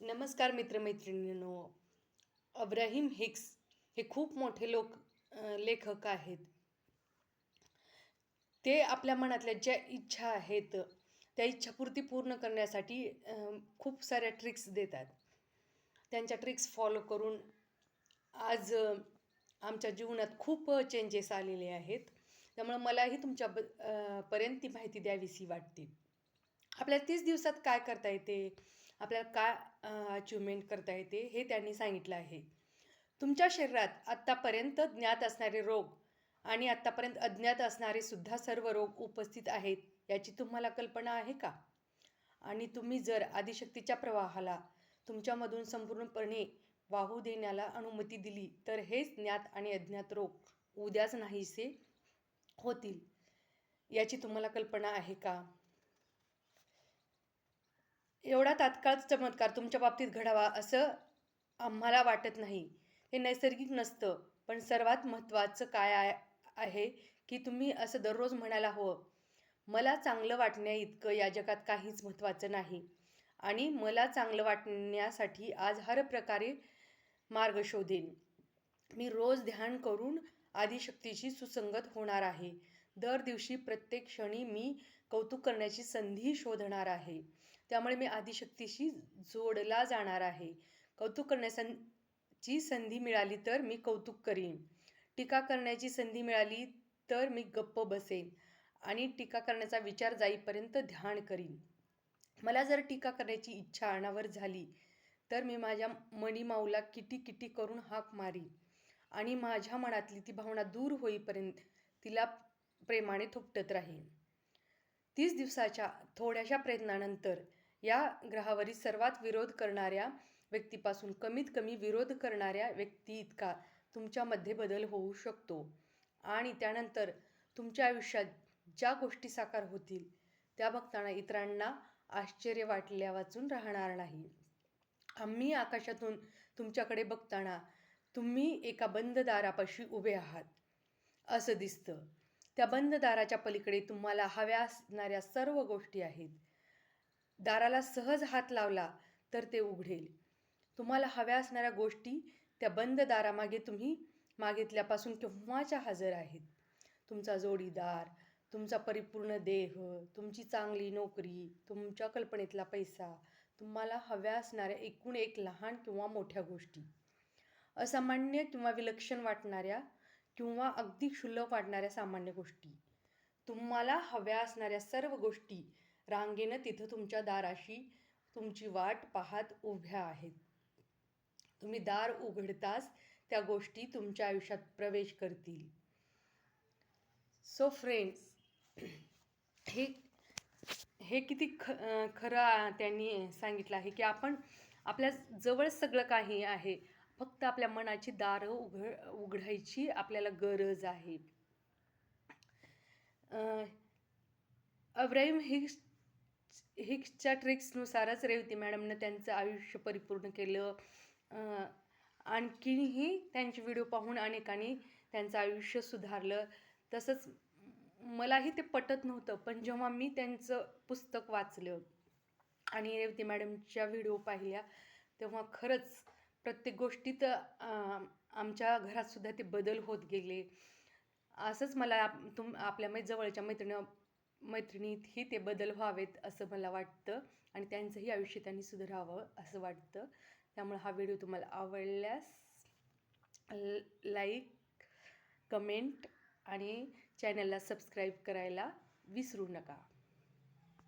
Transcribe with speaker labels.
Speaker 1: नमस्कार मित्रमैत्रिणींनो. अब्राहिम हिक्स हे खूप मोठे लोक लेखक आहेत. ते आपल्या मनातल्या ज्या इच्छा आहेत त्या इच्छापूर्ती पूर्ण करण्यासाठी खूप साऱ्या ट्रिक्स देतात. त्यांच्या ट्रिक्स फॉलो करून आज आमच्या जीवनात खूप चेंजेस आलेले आहेत. त्यामुळे मलाही तुमच्या ब पर्यंत ती माहिती द्यावीशी वाटते. आपल्या तीस दिवसात काय करता येते? आपल्याला काय अचिव्हमेंट करता येते हे त्यांनी सांगितलं आहे. तुमच्या शरीरात आत्तापर्यंत ज्ञात असणारे रोग आणि आत्तापर्यंत अज्ञात असणारे सुद्धा सर्व रोग उपस्थित आहेत याची तुम्हाला कल्पना आहे का? आणि तुम्ही जर आदिशक्तीच्या प्रवाहाला तुमच्यामधून संपूर्णपणे वाहू देण्याला अनुमती दिली तर हेच ज्ञात आणि अज्ञात रोग उद्याच नाहीसे होतील. याची तुम्हाला कल्पना आहे का? एवढा तात्काळ चमत्कार तुमच्या बाबतीत घडावा असं आम्हाला वाटत नाही. हे नैसर्गिक नसतं पण सर्वात महत्त्वाचं काय आहे आहे की तुम्ही असं दररोज म्हणायला हवं. मला चांगलं वाटण्या इतकं या जगात काहीच महत्त्वाचं नाही. आणि मला चांगलं वाटण्यासाठी आज हर प्रकारे मार्ग शोधेन. मी रोज ध्यान करून आदिशक्तीशी सुसंगत होणार आहे. दर दिवशी प्रत्येक क्षणी मी कौतुक करण्याची संधी शोधणार आहे. त्यामुळे मी आदिशक्तीशी जोडला जाणार आहे. कौतुक करण्याची संधी मिळाली तर मी कौतुक करीन. टीका करण्याची संधी मिळाली तर मी गप्प बसेन आणि टीका करण्याचा विचार जाईपर्यंत ध्यान करीन. मला जर टीका करण्याची इच्छा अनावर झाली तर मी माझ्या मणिमाऊला किटी किटी करून हाक मारीन आणि माझ्या मनातली ती भावना दूर होईपर्यंत तिला प्रेमाने थुपटत राहीन. तीस दिवसाच्या थोड्याशा प्रयत्नानंतर या ग्रहावरील सर्वात विरोध करणाऱ्या व्यक्तीपासून कमीत कमी विरोध करणाऱ्या व्यक्ती इतका तुमच्यामध्ये बदल होऊ शकतो. आणि त्यानंतर तुमच्या आयुष्यात ज्या गोष्टी साकार होतील त्या बघताना इतरांना आश्चर्य वाटल्या वाचून राहणार नाही. आम्ही आकाशातून तुमच्याकडे बघताना तुम्ही एका बंद दारापाशी उभे आहात. असं दिसतं. त्या बंद दाराच्या पलीकडे तुम्हाला हव्या असणाऱ्या सर्व गोष्टी आहेत. दाराला सहज हात लावला तर ते उघडेल. तुम्हाला हव्या असणाऱ्या गोष्टी त्या बंद दारामागे तुम्ही मागितल्यापासून केव्हाच्या हजर आहेत? तुमचा जोडीदार तुमचा परिपूर्ण देह तुमची चांगली नोकरी तुमच्या कल्पनेतला पैसा तुम्हाला हव्या असणाऱ्या एकूण एक लहान किंवा मोठ्या गोष्टी. असामान्य किंवा विलक्षण वाटणाऱ्या किंवा अगदी क्षुल्लक वाटणाऱ्या सामान्य गोष्टी. तुम्हाला हव्या असणाऱ्या सर्व गोष्टी रांगेनं तिथं तुमच्या दाराशी तुमची वाट पाहत उभ्या आहेत. तुम्ही दार उघडताच त्या गोष्टी तुमच्या आयुष्यात प्रवेश करतील. सो फ्रेंड्स हे हे किती ख खरं त्यांनी सांगितलं आहे की आपण आपल्या जवळ सगळं काही आहे. फक्त आपल्या मनाची दारं उघड उघडायची आपल्याला गरज आहे. अब्राहिम हिक्स हिक्सच्या ट्रिक्सनुसारच रेवती मॅडमनं त्यांचं आयुष्य परिपूर्ण केलं. आणखीनही त्यांचे व्हिडिओ पाहून अनेकांनी त्यांचं आयुष्य सुधारलं. तसंच मलाही ते पटत नव्हतं पण जेव्हा मी त्यांचं पुस्तक वाचलं आणि रेवती मॅडमच्या व्हिडिओ पाहिल्या तेव्हा खरंच प्रत्येक गोष्टीत आमच्या घरातसुद्धा ते बदल होत गेले. असंच मला तुम आपल्या मै जवळच्या मैत्रिणी मैत्रिणीतही ते बदल व्हावेत असं मला वाटतं आणि त्यांचंही आयुष्य त्यांनी सुधारावं असं वाटतं. त्यामुळे हा व्हिडिओ तुम्हाला आवडल्यास लाईक कमेंट आणि चॅनलला सबस्क्राईब करायला विसरू नका.